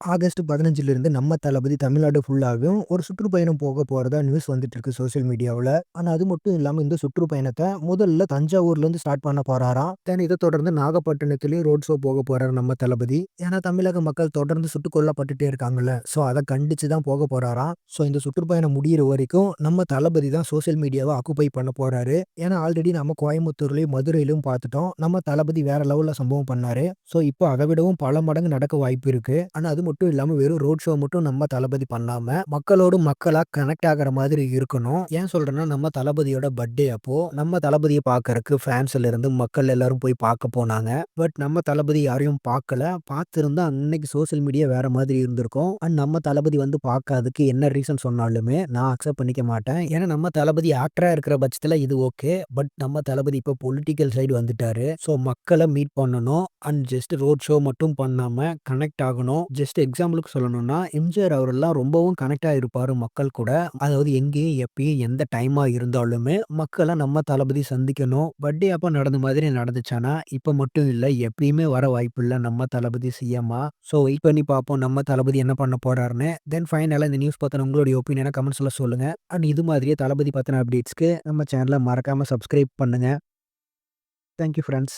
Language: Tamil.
ஆகஸ்ட் 15லிருந்து நம்ம தளபதி தமிழ்நாடு ஃபுல்லாகவும் ஒரு சுற்றுப்பயணம் போக போகிறதா நியூஸ் வந்துட்டு இருக்கு சோசியல் மீடியாவில் ஆனால் அது மட்டும் இல்லாமல் இந்த சுற்றுப்பயணத்தை முதல்ல தஞ்சாவூர்லேருந்து ஸ்டார்ட் பண்ண போகிறாராம் தென் இதை தொடர்ந்து நாகப்பட்டினத்துலேயும் ரோட் ஷோ போக போகிறார் நம்ம தளபதி. ஏன்னா தமிழக மக்கள் தொடர்ந்து சுட்டுக் கொல்லப்பட்டுட்டே இருக்காங்கல்ல. ஸோ அதை கண்டிச்சு தான் போக போகிறாராம் ஸோ இந்த சுற்றுப்பயணம் முடியிற வரைக்கும் நம்ம தளபதி தான் சோசியல் மீடியாவை ஆக்குபை பண்ண போகிறாரு ஏன்னா ஆல்ரெடி நம்ம கோயம்புத்தூர்லேயும் மதுரையிலும் பார்த்துட்டோம். நம்ம தளபதி வேற லெவலில் சம்பவம் பண்ணாரு. ஸோ இப்போ அதை விடவும் பல மடங்கு நடக்க வாய்ப்பு இருக்குது ஆனால் அது மட்டும் இல்லாம வெறும் ரோட் ஷோ மட்டும் நம்ம தளபதி பண்ணாம, மக்களோடு மக்களா கனெக்ட் ஆகிற மாதிரி இருக்கணும். ஏன் சொல்றேன்னா நம்ம தளபதியோட பர்த்டே அப்போ நம்ம தளபதியை பார்க்கறக்கு ஃபேன்ஸ்ல இருந்து மக்கள் எல்லாரும் போய் பார்க்க போனாங்க. பட் நம்ம தளபதி யாரையும் பார்க்கல. பார்த்திருந்தா அன்னைக்கு சோசியல் மீடியா வேற மாதிரி இருந்திருக்கும். அண்ட் நம்ம தளபதி வந்து பார்க்காதுக்கு என்ன ரீசன் சொன்னாலுமே நான் அக்செப்ட் பண்ணிக்க மாட்டேன். ஏன்னா நம்ம தளபதி ஆக்டரா இருக்கிற பட்சத்துல இது ஓகே. பட் நம்ம தளபதி இப்போ பொலிட்டிக்கல் சைடு வந்துட்டாரு. ஸோ மக்களை மீட் பண்ணணும். அண்ட் ஜஸ்ட் ரோட் ஷோ மட்டும் பண்ணாம கனெக்ட் ஆகணும். ஜஸ்ட் எக்ஸாம்பிளுக்கு சொல்லணும்னா, எம்ஜிஆர் அவரெல்லாம் ரொம்பவும் கனெக்ட் ஆயிருப்பாரு மக்கள் கூட. அதாவது எங்கேயும், எப்பயும், எந்த டைமா இருந்தாலுமே மக்கள நம்ம தளபதி சந்திக்கணும். பர்த்டே அப்ப நடந்த மாதிரி நடந்துச்சான்னா, இப்ப மட்டும் இல்ல எப்பயுமே வர வாய்ப்பில்ல நம்ம தளபதி சிஎம்மா. ஸோ வெயிட் பண்ணி பார்ப்போம் நம்ம தளபதி என்ன பண்ண போறாருன்னு. தென் ஃபைனலா இந்த நியூஸ் பத்தின உங்களுடைய ஒப்பீனியன கமெண்ட்ஸ்ல சொல்லுங்க. அண்ட் இது மாதிரியே தளபதி பத்தின அப்டேட்ஸ்க்கு நம்ம சேனல மறக்காம சப்ஸ்கிரைப் பண்ணுங்க. Thank you friends.